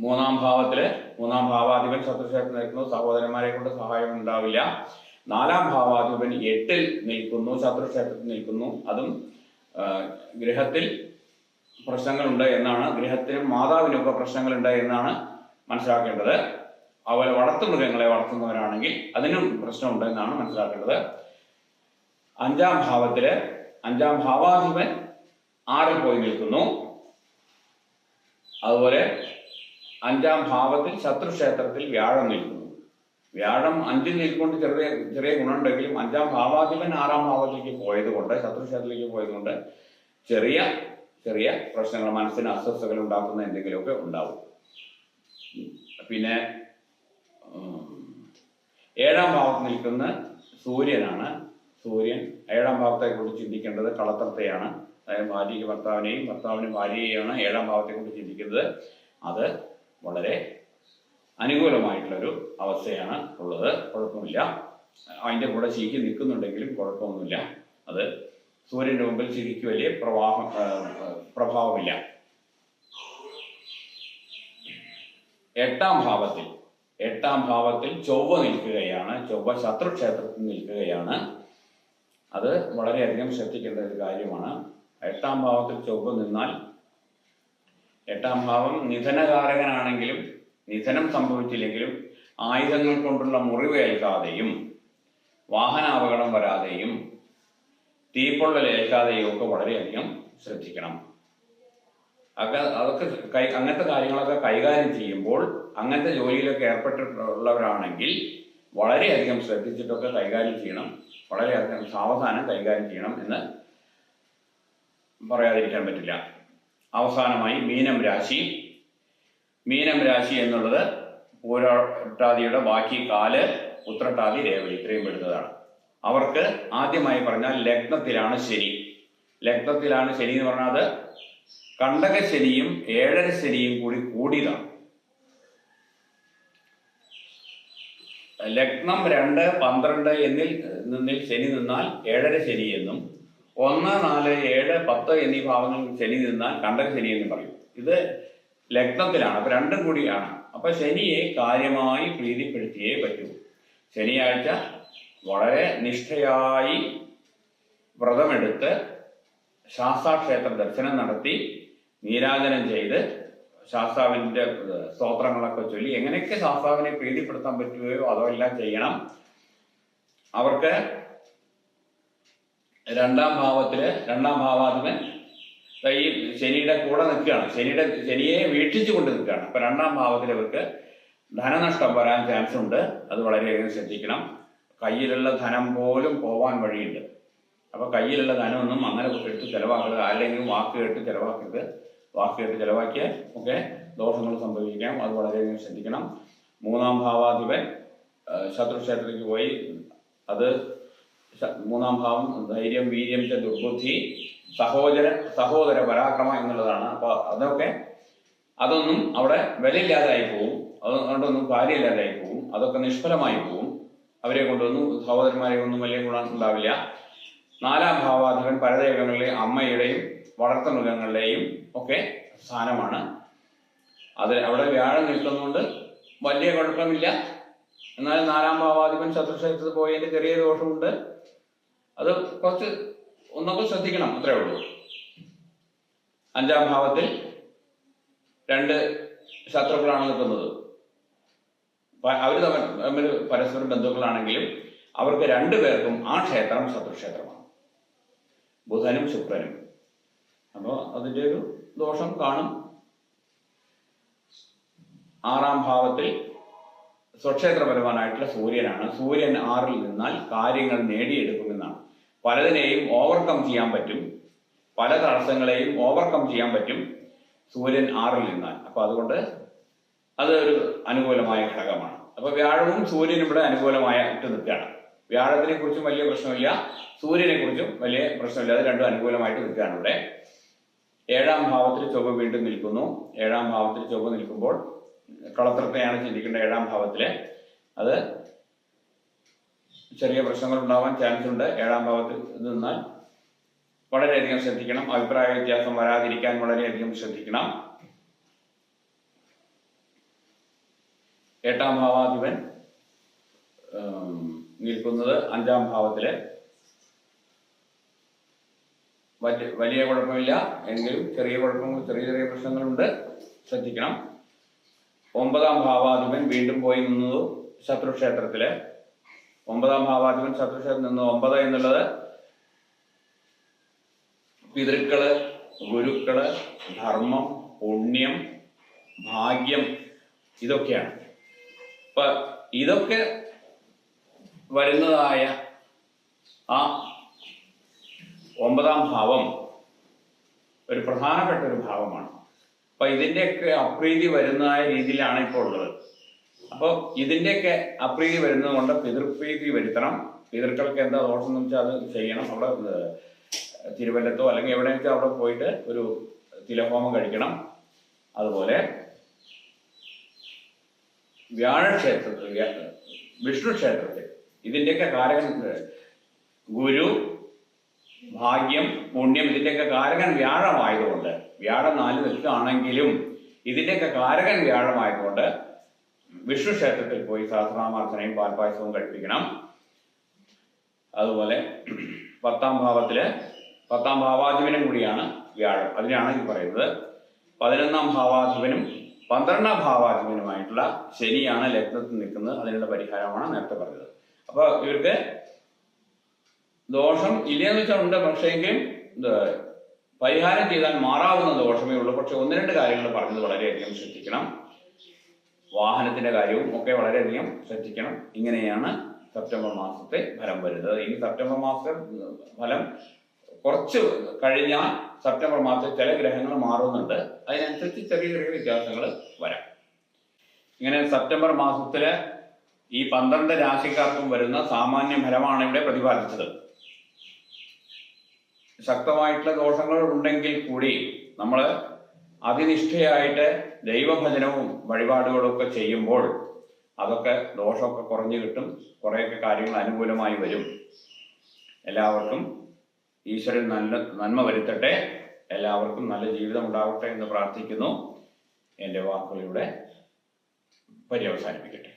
മൂന്നാം ഭാവത്തിൽ മൂന്നാം ഭാവാധിപൻ ശത്രുശേഷം നിൽക്കുന്നു. സഹോദരന്മാരെ കൊണ്ട് സഹായം ഉണ്ടാവില്ല. നാലാം ഭാവാധിപൻ എട്ടിൽ നിൽക്കുന്നു ശത്രുക്ഷേത്രത്തിൽ നിൽക്കുന്നു. അതും ഗൃഹത്തിൽ പ്രശ്നങ്ങളുണ്ട് എന്നാണ് ഗൃഹത്തിനും മാതാവിനൊക്കെ പ്രശ്നങ്ങളുണ്ട് എന്നാണ് മനസ്സിലാക്കേണ്ടത്. അതുപോലെ വളർത്തുമൃഗങ്ങളെ വളർത്തുന്നവരാണെങ്കിൽ അതിനും പ്രശ്നമുണ്ട് എന്നാണ് മനസ്സിലാക്കേണ്ടത്. അഞ്ചാം ഭാവത്തിൽ അഞ്ചാം ഭാവാധിപൻ ആറിൽ പോയി നിൽക്കുന്നു. അതുപോലെ അഞ്ചാം ഭാവത്തിൽ ശത്രുക്ഷേത്രത്തിൽ വ്യാഴം നിൽക്കുന്നു. വ്യാഴം അഞ്ചിൽ നിൽക്കൊണ്ട് ചെറിയ ചെറിയ ഗുണമുണ്ടെങ്കിലും അഞ്ചാം ഭാവാധിപൻ ആറാം ഭാവത്തിലേക്ക് പോയത് കൊണ്ട് ശത്രുക്ഷേത്രത്തിലേക്ക് പോയത് കൊണ്ട് ചെറിയ ചെറിയ പ്രശ്നങ്ങൾ മനസ്സിന് അസ്വസ്ഥകൾ ഉണ്ടാക്കുന്ന എന്തെങ്കിലുമൊക്കെ ഉണ്ടാവും. പിന്നെ ഏഴാം ഭാവത്ത് നിൽക്കുന്ന സൂര്യനാണ്. സൂര്യൻ ഏഴാം ഭാവത്തെക്കുറിച്ച് ചിന്തിക്കേണ്ടത് കളത്രത്തെയാണ്. അതായത് ഭാര്യയ്ക്ക് ഭർത്താവിനെയും ഭർത്താവിന് ഭാര്യയെയാണ് ഏഴാം ഭാവത്തെക്കുറിച്ച് ചിന്തിക്കുന്നത്. അത് വളരെ അനുകൂലമായിട്ടുള്ളൊരു അവസ്ഥയാണ് ഉള്ളത്. കുഴപ്പമില്ല. അതിന്റെ കൂടെ ശരിക്ക് നിൽക്കുന്നുണ്ടെങ്കിലും കുഴപ്പമൊന്നുമില്ല. അത് സൂര്യന്റെ മുമ്പിൽ ശരിക്ക് വലിയ പ്രവാഹം പ്രഭാവമില്ല. എട്ടാം ഭാവത്തിൽ എട്ടാം ഭാവത്തിൽ ചൊവ്വ നിൽക്കുകയാണ്. ചൊവ്വ ശത്രുക്ഷേത്രത്തിൽ നിൽക്കുകയാണ്. അത് വളരെയധികം ശ്രദ്ധിക്കേണ്ട ഒരു കാര്യമാണ്. എട്ടാം ഭാവത്തിൽ ചൊവ്വ നിന്നാൽ എട്ടാം ഭാവം നിധനകാരകനാണെങ്കിലും നിധനം സംഭവിച്ചില്ലെങ്കിലും ആയുധങ്ങൾ കൊണ്ടുള്ള മുറിവേൽക്കാതെയും വാഹനാപകടം വരാതെയും തീപ്പൊള്ളൽ ഏൽക്കാതെയും ഒക്കെ വളരെയധികം ശ്രദ്ധിക്കണം. അതൊക്കെ കൈ അങ്ങനത്തെ കാര്യങ്ങളൊക്കെ കൈകാര്യം ചെയ്യുമ്പോൾ അങ്ങനത്തെ ജോലിയിലൊക്കെ ഏർപ്പെട്ടിട്ടുള്ളവരാണെങ്കിൽ വളരെയധികം ശ്രദ്ധിച്ചിട്ടൊക്കെ കൈകാര്യം ചെയ്യണം. വളരെയധികം സാവധാനം കൈകാര്യം ചെയ്യണം എന്ന് പറയാതിരിക്കാൻ പറ്റില്ല. അവസാനമായി മീനം രാശി. മീനം രാശി എന്നുള്ളത് പൂരാട്ടാതിയുടെ ബാക്കി കാൽ ഉത്രട്ടാതി രേവതി ഇത്രയും പെടുന്നതാണ്. അവർക്ക് ആദ്യമായി പറഞ്ഞാൽ ലഗ്നത്തിലാണ് ശരി ലഗ്നത്തിലാണ് ശരി എന്ന് പറഞ്ഞാൽ അത് കണ്ടക ശനിയും ഏഴര ശനിയും കൂടി കൂടിയതാണ്. ലഗ്നം രണ്ട് പന്ത്രണ്ട് എന്നിൽ നിന്നിൽ ശനി നിന്നാൽ ഏഴര ശനി എന്നും ഒന്ന് നാല് ഏഴ് പത്ത് എന്നീ ഭാവങ്ങളിൽ ശനി നിന്നാൽ കണ്ടക ശനി എന്നും പറയും. ഇത് ലഗ്നത്തിലാണ് അപ്പൊ രണ്ടും കൂടിയാണ്. അപ്പൊ ശനിയെ കാര്യമായി പ്രീതിപ്പെടുത്തിയേ പറ്റൂ. ശനിയാഴ്ച വളരെ നിഷ്ഠയായി വ്രതമെടുത്ത് ശാസ്താക്ഷേത്ര ദർശനം നടത്തി നീരാജനം ചെയ്ത് ശാസ്താവിന്റെ സ്തോത്രങ്ങളൊക്കെ ചൊല്ലി എങ്ങനെയൊക്കെ ശാസ്താവിനെ പ്രീതിപ്പെടുത്താൻ പറ്റുകയോ അതോ എല്ലാം ചെയ്യണം. അവർക്ക് രണ്ടാം ഭാവത്തിൽ രണ്ടാം ഭാവാധിപൻ ദാ ഈ ശനിയുടെ കൂടെ നിൽക്കുകയാണ്. ശനിയുടെ ശനിയെ വീക്ഷിച്ചു കൊണ്ട് നിൽക്കുകയാണ്. അപ്പൊ രണ്ടാം ഭാവത്തിൽ ഇവർക്ക് ധനനഷ്ടം വരാൻ ചാൻസ് ഉണ്ട്. അത് വളരെയധികം ശ്രദ്ധിക്കണം. കയ്യിലുള്ള ധനം പോലും പോവാൻ വഴിയുണ്ട്. അപ്പൊ കയ്യിലുള്ള ധനമൊന്നും അങ്ങനെ ചെലവാക്കരുത്. ആരുടെയെങ്കിലും വാക്ക് കേട്ട് ചിലവാക്കരുത്. വാക്ക് കേട്ട് ചിലവാക്കിയാൽ ഒക്കെ ദോഷങ്ങൾ സംഭവിക്കാം. അത് വളരെയധികം ശ്രദ്ധിക്കണം. മൂന്നാം ഭാവാധിപൻ ശത്രുക്ഷേത്രത്തിലേക്ക് പോയി. അത് മൂന്നാം ഭാവം ധൈര്യം വീര്യം ദുർബുദ്ധി സഹോദര സഹോദര പരാക്രമ എന്നുള്ളതാണ്. അപ്പൊ അതൊക്കെ അതൊന്നും അവിടെ വിലയില്ലാതായി പോവും. അത് അതുകൊണ്ടൊന്നും കാര്യമില്ലാതായി പോവും. അതൊക്കെ നിഷ്ഫലമായി പോവും. അവരെ കൊണ്ടൊന്നും സഹോദരന്മാരെ ഒന്നും വലിയ ഗുണം ഉണ്ടാവില്ല. നാലാം ഭാവാധിപൻ പരദൈവങ്ങളിലെ അമ്മയുടെയും വളർത്തു മൃഗങ്ങളുടെയും ഒക്കെ സ്ഥാനമാണ്. അത് അവിടെ വ്യാഴം നിൽക്കുന്നതുകൊണ്ട് വലിയ കുഴപ്പമില്ല. എന്നാൽ നാലാം ഭാവാധിപൻ ശത്രുക്ഷേത്രത്തിൽ പോയതിന്റെ ചെറിയ ദോഷമുണ്ട്. അത് കുറച്ച് ഒന്നൊക്കെ ശ്രദ്ധിക്കണം അത്രേ ഉള്ളൂ. അഞ്ചാം ഭാവത്തിൽ രണ്ട് ശത്രുക്കളാണ് നിൽക്കുന്നത്. അവർ തമ്മിൽ പരസ്പര ബന്ധുക്കളാണെങ്കിലും അവർക്ക് രണ്ടുപേർക്കും ആ ക്ഷേത്രം ശത്രുക്ഷേത്രമാണ്. ബുധനും ശുക്രനും. അപ്പോൾ അതിന്റെ ഒരു ദോഷം കാണും. ആറാം ഭാവത്തിൽ സ്വക്ഷേത്രപരമാനായിട്ടുള്ള സൂര്യനാണ്. സൂര്യൻ ആറിൽ നിന്നാൽ കാര്യങ്ങൾ നേടിയെടുക്കുമെന്നാണ് പലതിനെയും ഓവർകം ചെയ്യാൻ പറ്റും. പല തടസ്സങ്ങളെയും ഓവർകം ചെയ്യാൻ പറ്റും സൂര്യൻ ആറിൽ നിന്നാൽ. അപ്പൊ അതുകൊണ്ട് അത് ഒരു അനുകൂലമായ ഘടകമാണ്. അപ്പൊ വ്യാഴവും സൂര്യനും ഇവിടെ അനുകൂലമായിട്ട് നിൽക്കുകയാണ്. വ്യാഴത്തിനെ കുറിച്ചും വലിയ പ്രശ്നമില്ല. സൂര്യനെ കുറിച്ചും വലിയ പ്രശ്നമില്ല അത് രണ്ടും അനുകൂലമായിട്ട് നിൽക്കുകയാണ് ഇവിടെ ഏഴാം ഭാവത്തിൽ ചൊവ്വ വീണ്ടും നിൽക്കുന്നു. ഏഴാം ഭാവത്തിൽ ചൊവ്വ നിൽക്കുമ്പോൾ കളത്രത്തെയാണ് ചിന്തിക്കേണ്ട ഏഴാം ഭാവത്തിൽ. അത് ചെറിയ പ്രശ്നങ്ങൾ ഉണ്ടാവാൻ ചാൻസ് ഉണ്ട് ഏഴാം ഭാവത്തിൽ നിന്നാൽ. വളരെയധികം ശ്രദ്ധിക്കണം. അഭിപ്രായ വ്യത്യാസം വരാതിരിക്കാൻ വളരെയധികം ശ്രദ്ധിക്കണം. എട്ടാം ഭാവാധിപൻ നിൽക്കുന്നത് അഞ്ചാം ഭാവത്തിൽ. വലിയ കുഴപ്പമില്ല. എങ്കിലും ചെറിയ കുഴപ്പങ്ങൾ ചെറിയ ചെറിയ പ്രശ്നങ്ങളുണ്ട്. ശ്രദ്ധിക്കണം. ഒമ്പതാം ഭാവാധിപൻ വീണ്ടും പോയി നിന്നത് ശത്രുക്ഷേത്രത്തിൽ ഒമ്പതാം ഭാവാധിപൻ ശത്രുക്ഷേത്രം നിന്ന് ഒമ്പത് എന്നുള്ളത് പിതൃക്കൾ ഗുരുക്കൾ ധർമ്മം പുണ്യം ഭാഗ്യം ഇതൊക്കെയാണ്. അപ്പൊ ഇതൊക്കെ വരുന്നതായ ആ ഒമ്പതാം ഭാവം ഒരു പ്രധാനപ്പെട്ട ഒരു ഭാവമാണ്. അപ്പൊ ഇതിന്റെയൊക്കെ അപ്രീതി വരുന്നതായ രീതിയിലാണ് ഇപ്പോൾ ഉള്ളത്. അപ്പോൾ ഇതിന്റെയൊക്കെ അപ്രീതി വരുന്നത് കൊണ്ട് പിതൃപ്രീതി വരുത്തണം. പിതൃക്കൾക്ക് എന്താ ദോഷം എന്ന് വെച്ചാൽ അത് ചെയ്യണം. അവിടെ തിരുവല്ലത്തോ അല്ലെങ്കിൽ എവിടെ വെച്ചാൽ അവിടെ പോയിട്ട് ഒരു തിലഹോമം കഴിക്കണം. അതുപോലെ വ്യാഴക്ഷേത്രത്തിൽ വ്യാ- വിഷ്ണു ക്ഷേത്രത്തിൽ ഇതിന്റെയൊക്കെ കാരകൻ ഗുരു ഭാഗ്യം പുണ്യം ഇതിന്റെയൊക്കെ കാരകൻ വ്യാഴമായതുകൊണ്ട് വ്യാഴം നാല് നിൽക്കുകയാണെങ്കിലും ഇതിന്റെയൊക്കെ കാരകൻ വ്യാഴമായതുകൊണ്ട് വിഷ്ണു ക്ഷേത്രത്തിൽ പോയി സഹസ്രനാമാർച്ചനയും പാൽപായസവും കഴിപ്പിക്കണം. അതുപോലെ പത്താം ഭാവത്തിൽ പത്താം ഭാവാധിപനും കൂടിയാണ് വ്യാഴം. അതിനാണ് ഈ പറയുന്നത്. പതിനൊന്നാം ഭാവാധിപനും പന്ത്രണ്ടാം ഭാവാധിപനുമായിട്ടുള്ള ശനിയാണ് ലഗ്നത്തിൽ നിൽക്കുന്നത്. അതിനുള്ള പരിഹാരമാണ് നേരത്തെ പറഞ്ഞത്. അപ്പൊ ഇവർക്ക് ദോഷം ഇല്ലയെന്ന് വെച്ചാൽ ഉണ്ട് പക്ഷേങ്കിൽ എങ്കിൽ പരിഹാരം ചെയ്താൽ മാറാവുന്ന ദോഷമേ ഉള്ളൂ. പക്ഷെ ഒന്ന് രണ്ട് കാര്യങ്ങൾ പറഞ്ഞത് വളരെയധികം ശ്രദ്ധിക്കണം. വാഹനത്തിന്റെ കാര്യവും ഒക്കെ വളരെയധികം ശ്രദ്ധിക്കണം. ഇങ്ങനെയാണ് സെപ്റ്റംബർ മാസത്തെ ഫലം വരുന്നത്. ഇനി സെപ്റ്റംബർ മാസത്തെ ഫലം കുറച്ച് കഴിഞ്ഞാൽ സെപ്റ്റംബർ മാസത്തിൽ ചില ഗ്രഹങ്ങൾ മാറുന്നുണ്ട്. അതിനനുസരിച്ച് ചെറിയ ചെറിയ വ്യത്യാസങ്ങൾ വരാം. ഇങ്ങനെ സെപ്റ്റംബർ മാസത്തിലെ ഈ പന്ത്രണ്ട് രാശിക്കാർക്കും വരുന്ന സാമാന്യ ഫലമാണ് ഇവിടെ പ്രതിപാദിച്ചത്. ശക്തമായിട്ടുള്ള ദോഷങ്ങൾ ഉണ്ടെങ്കിൽ കൂടി നമ്മൾ അതിനിഷ്ഠയായിട്ട് ദൈവഭജനവും വഴിപാടുകളും ഒക്കെ ചെയ്യുമ്പോൾ അതൊക്കെ ദോഷമൊക്കെ കുറഞ്ഞു കിട്ടും. കുറേയൊക്കെ കാര്യങ്ങൾ അനുകൂലമായി വരും. എല്ലാവർക്കും ഈശ്വരൻ നല്ല നന്മ വരുത്തട്ടെ. എല്ലാവർക്കും നല്ല ജീവിതം ഉണ്ടാവട്ടെ എന്ന് പ്രാർത്ഥിക്കുന്നു. എന്റെ വാക്കുകളിലൂടെ പര്യവസാനിപ്പിക്കട്ടെ